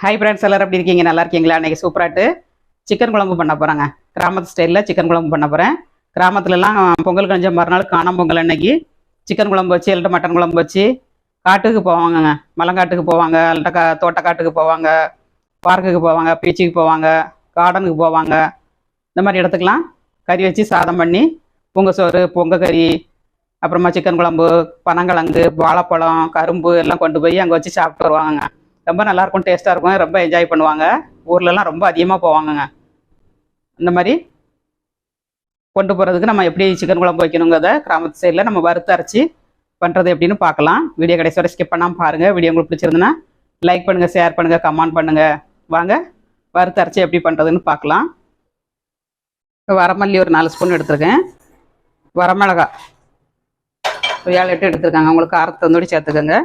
Hi friends எல்லாரும் எப்படி இருக்கீங்க? நல்லா இருக்கீங்களா? அன்றைக்கி சூப்பராட்டு சிக்கன் குழம்பு பண்ண போகிறேங்க கிராமத்து ஸ்டைலில் சிக்கன் குழம்பு பண்ண போகிறேன் கிராமத்துலலாம் பொங்கல் கழிஞ்ச மறுநாள் காணாம பொங்கல் அன்னைக்கு சிக்கன் குழம்பு வச்சு இல்லைட்ட மட்டன் குழம்பு வச்சு காட்டுக்கு போவாங்கங்க. மலங்காட்டுக்கு போவாங்க இல்லைட்ட கா தோட்டக்காட்டுக்கு போவாங்க பார்க்குக்கு போவாங்க பீச்சுக்கு போவாங்க கார்டனுக்கு போவாங்க. இந்த மாதிரி இடத்துக்குலாம் கறி வச்சு சாதம் பண்ணி பொங்க சோறு பொங்க கறி அப்புறமா சிக்கன் குழம்பு பனங்கிழங்கு வாழைப்பழம் கரும்பு எல்லாம் கொண்டு போய் அங்கே வச்சு சாப்பிட்டு வருவாங்கங்க. ரொம்ப நல்லாயிருக்கும் டேஸ்ட்டாக இருக்கும். ரொம்ப என்ஜாய் பண்ணுவாங்க. ஊர்லலாம் ரொம்ப அதிகமாக போவாங்கங்க. இந்த மாதிரி கொண்டு போகிறதுக்கு நம்ம எப்படி சிக்கன் குழம்பு வைக்கணுங்கிறத கிராமத்து சைடில் நம்ம வறுத்து அரைச்சி பண்ணுறது எப்படின்னு பார்க்கலாம். வீடியோ கடைசி வரை ஸ்கிப் பண்ணாமல் பாருங்கள் வீடியோ உங்களுக்கு பிடிச்சிருந்துன்னா லைக் பண்ணுங்கள் ஷேர் பண்ணுங்கள் கமெண்ட் பண்ணுங்கள் வாங்க வறுத்து அரைச்சி எப்படி பண்ணுறதுன்னு பார்க்கலாம். இப்போ வரமல்லி ஒரு நாலு ஸ்பூன் எடுத்திருக்கேன். வரமிளகா ஏழு எட்டு எடுத்துருக்காங்க. உங்களுக்கு காரத்தை தந்தோடி சேர்த்துக்கோங்க.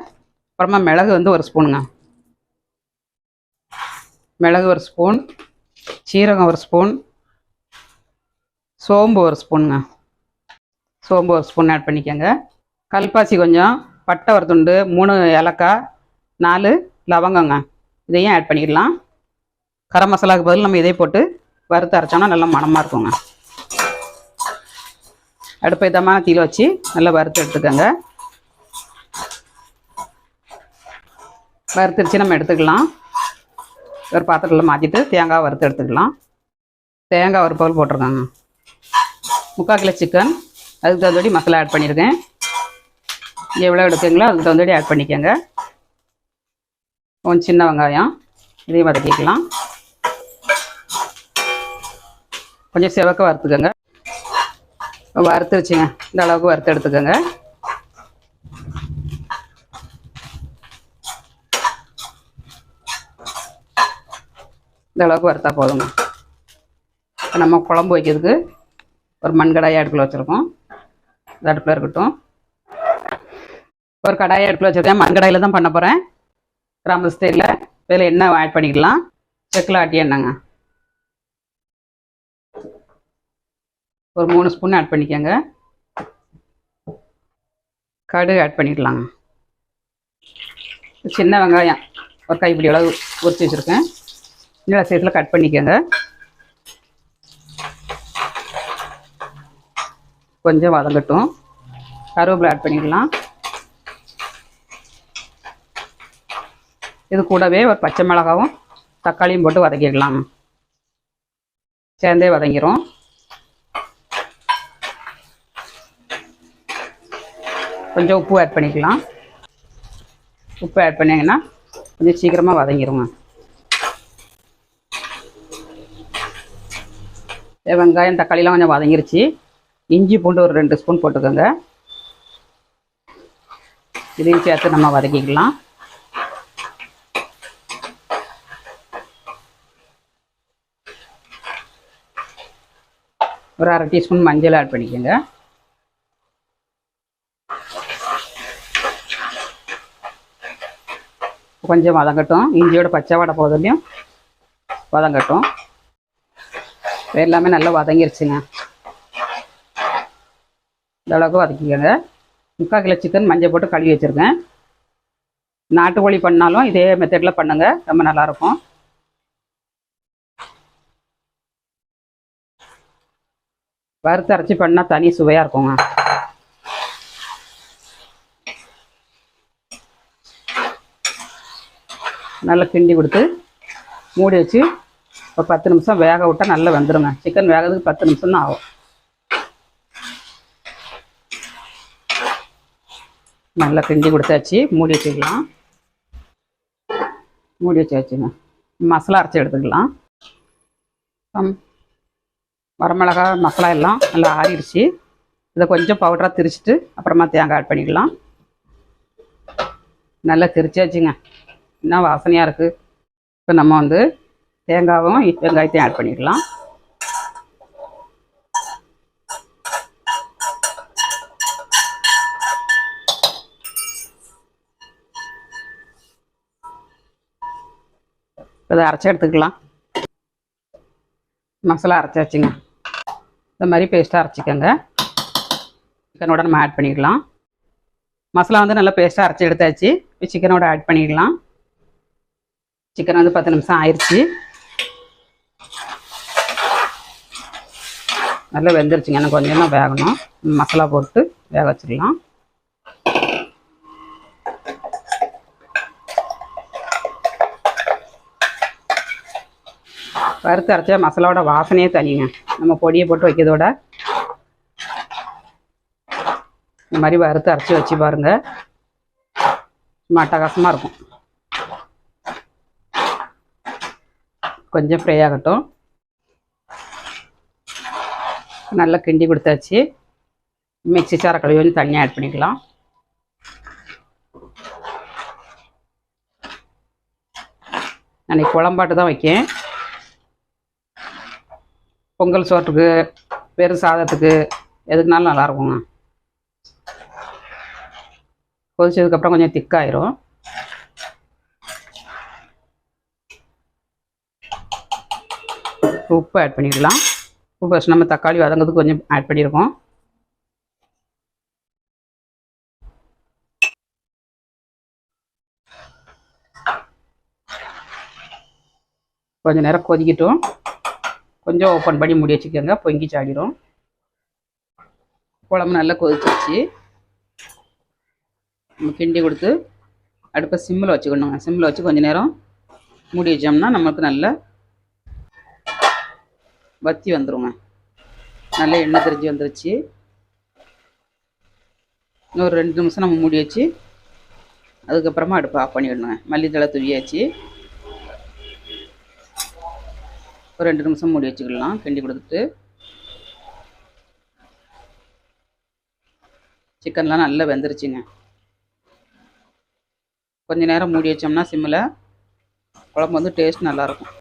அப்புறமா மிளகு வந்து ஒரு ஸ்பூனுங்க மிளகு ஒரு ஸ்பூன் சீரகம் ஒரு ஸ்பூன் சோம்பு ஒரு ஸ்பூனுங்க. சோம்பு ஒரு ஸ்பூன் ஆட் பண்ணிக்கோங்க. கல்பாசி கொஞ்சம் பட்டை ஒரு துண்டு மூணு ஏலக்காய் நாலு லவங்கங்க. இதையும் ஆட் பண்ணிடலாம் கரம் மசாலாவுக்கு பதில் நம்ம இதே போட்டு வறுத்து அரைச்சோம்னா நல்லா மணமாக இருக்குங்க. அடுப்பை இதமான தீல வச்சு நல்லா வறுத்து எடுத்துக்கோங்க. வறுத்துருச்சு நம்ம எடுத்துக்கலாம். ஒரு பாத்திரத்தில் மாற்றிட்டு தேங்காய் வறுத்து எடுத்துக்கலாம். தேங்காய் ஒரு பவுல் போட்டிருக்காங்க. முக்கால் கிலோ சிக்கன் அதுக்கு தகுந்தபடி மசாலா ஆட் பண்ணியிருக்கேன். எவ்வளோ எடுக்குங்களோ அதுக்கு தகுந்தபடி ஆட் பண்ணிக்கோங்க. கொஞ்சம் சின்ன வெங்காயம் இதையும் வதக்கிக்கலாம். கொஞ்சம் செவக்க வறுத்துக்கோங்க. வறுத்து வச்சுங்க. இந்த அளவுக்கு வறுத்து எடுத்துக்கோங்க. இந்த அளவுக்கு வறுத்தா போதுங்க. இப்போ நம்ம குழம்பு வைக்கிறதுக்கு ஒரு மண் கடாயை அடுப்பில் வச்சுருக்கோம். இந்த அடுப்பில் இருக்கட்டும். ஒரு கடாயை அடுப்பில் வச்சுருக்கேன். மண் கடாயில் தான் பண்ண போகிறேன் கிராம ஸ்டைலில் இதில் எண்ணெய் ஆட் பண்ணிக்கலாம். செக்கில் ஆட்டி எண்ணெங்க ஒரு மூணு ஸ்பூன் ஆட் பண்ணிக்கோங்க. கடுகு ஆட் பண்ணிக்கலாங்க. சின்ன வெங்காயம். ஒரு கைப்பிடி அளவு உரிச்சு வச்சுருக்கேன். நீள சைஸில் கட் பண்ணிக்கோங்க. கொஞ்சம் வதங்கட்டும். கருவேப்பிலை ஆட் பண்ணிக்கலாம் இது கூடவே ஒரு பச்சை மிளகாவும் தக்காளியும் போட்டு வதக்கிக்கலாம் சேர்ந்தே வதங்கிரும். கொஞ்சம் உப்பு ஆட் பண்ணிக்கலாம். உப்பு ஆட் பண்ணிங்கன்னா கொஞ்சம் சீக்கிரமாக வதங்கிருங்க. வெங்காயம் தக்காளிலாம் கொஞ்சம் வதங்கிருச்சு. இஞ்சி பூண்டு ஒரு ரெண்டு ஸ்பூன் போட்டுக்கோங்க. இதையும் சேர்த்து நம்ம வதக்கிக்கலாம். ஒரு அரை டீஸ்பூன் மஞ்சள் ஆட் பண்ணிக்கோங்க. கொஞ்சம் வதங்கட்டும். இஞ்சியோட பச்சை வடை போதுலையும் வதங்கட்டும். எல்லாமே நல்லா வதங்கிருச்சுங்க. இந்த அளவுக்கு வதக்கிக்கோங்க. முக்கால் கிலோ சிக்கன் மஞ்சள் போட்டு கழுவி வச்சுருக்கேன். நாட்டுக்கோழி பண்ணாலும் இதே மெத்தடில் பண்ணுங்க. ரொம்ப நல்லாயிருக்கும் வறுத்து அரைச்சி பண்ணால் தனி சுவையாக இருக்குங்க. நல்லா கிண்டி கொடுத்து மூடி வச்சு ஒரு பத்து நிமிஷம் வேக விட்டால் நல்லா வெந்துருங்க. சிக்கன் வேகிறதுக்கு பத்து நிமிஷம் தான் ஆகும். நல்லா கிண்டி கொடுத்தாச்சு. மூடி வச்சுக்கலாம். மூடி வச்சாச்சுங்க. மசாலா அரைச்சி எடுத்துக்கலாம். வரமிளகா மசாலா எல்லாம் நல்லா ஆறிடுச்சு. இதை கொஞ்சம் பவுடராக திரிச்சிட்டு அப்புறமா தேங்காய் ஆட் பண்ணிக்கலாம். நல்லா திரிச்சாச்சுங்க. என்ன வாசனையாக இருக்குது இப்போ நம்ம வந்து தேங்காவும் வெங்காயத்தையும் ஆட் பண்ணிக்கலாம். இதை அரைச்சி எடுத்துக்கலாம். மசாலா அரைச்சாச்சுங்க இந்த மாதிரி பேஸ்ட்டாக அரைச்சிக்கோங்க. சிக்கனோட நம்ம ஆட் பண்ணிக்கலாம். மசாலா வந்து நல்லா பேஸ்ட்டாக அரைச்சி எடுத்தாச்சு. சிக்கனோட ஆட் பண்ணிக்கலாம். சிக்கன் வந்து பத்து நிமிஷம் ஆயிடுச்சு நல்லா வெந்துருச்சுங்க. எனக்கு கொஞ்சம் தான் வேகணும். மசாலா போட்டு வேக வச்சிடலாம். வறுத்து அரைச்சா மசாலாவோட வாசனையே தனிங்க. நம்ம பொடியை போட்டு வைக்கிறதோட. இந்த மாதிரி வறுத்து அரைச்சி வச்சு பாருங்க. சும்மா அட்டகாசமாக இருக்கும். கொஞ்சம் ஃப்ரை ஆகட்டும். நல்லா கிண்டி கொடுத்தாச்சு. மிக்சி சார கழுவி வந்து தனியாக ஆட் பண்ணிக்கலாம். நான் குழம்பாட்டு தான் வைக்கேன். பொங்கல் சோற்றுக்கு வெறும் சாதத்துக்கு எதுக்குனாலும் நல்லாயிருக்குங்க கொதிச்சதுக்கப்புறம் கொஞ்சம் திக்காயிரும் உப்பு ஆட் பண்ணிக்கலாம். இப்போ ஃபஸ்ட் நம்ம தக்காளி வதங்கிறதுக்கு கொஞ்சம் ஆட் பண்ணியிருக்கோம் கொஞ்சம் நேரம் கொதிக்கட்டும். கொஞ்சம் ஓப்பன் பண்ணி முடி வச்சுக்கோங்க. பொங்கி சாடிடும் குழம்பு நல்லா கொதிச்சிருச்சு. நம்ம கிண்டி கொடுத்து அடுப்பை சிம்மில் வச்சுக்கணுங்க சிம்மில் வச்சு கொஞ்சம் நேரம் மூடி வச்சோம்னா நமக்கு நல்ல வத்தி வந்துடுங்க நல்ல எண்ணெய் தெரிஞ்சு வந்துருச்சு. இன்னொரு ரெண்டு நிமிஷம் நம்ம மூடி வச்சு அதுக்கப்புறமா அடுப்பு ஆஃப் பண்ணிவிடணுங்க மல்லித்தலை துவியாச்சு. ஒரு ரெண்டு நிமிஷம் மூடி வச்சுக்கலாம் கிண்டி கொடுத்துட்டு. சிக்கன்லாம் நல்லா வெந்துருச்சுங்க. கொஞ்ச நேரம் மூடி வச்சோம்னா சிம்மில் குழம்பு வந்து டேஸ்ட் நல்லாயிருக்கும்.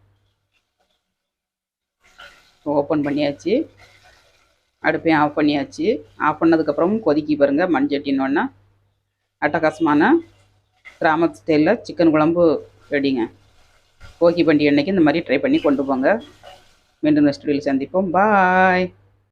ஓப்பன் பண்ணியாச்சு. அடுப்பையும் ஆஃப் பண்ணியாச்சு. ஆஃப் பண்ணதுக்கப்புறம் கொதிக்கி பாருங்கள் மண்சட்டின்னொன்னா அட்டகாசமான கிராமத்து ஸ்டைலில் சிக்கன் குழம்பு ரெடிங்க போகி பண்டிகை அன்னைக்கு இந்த மாதிரி ட்ரை பண்ணி கொண்டு போங்க. மீண்டும் நெக்ஸ்ட் வீடியோவில் சந்திப்போம். பாய்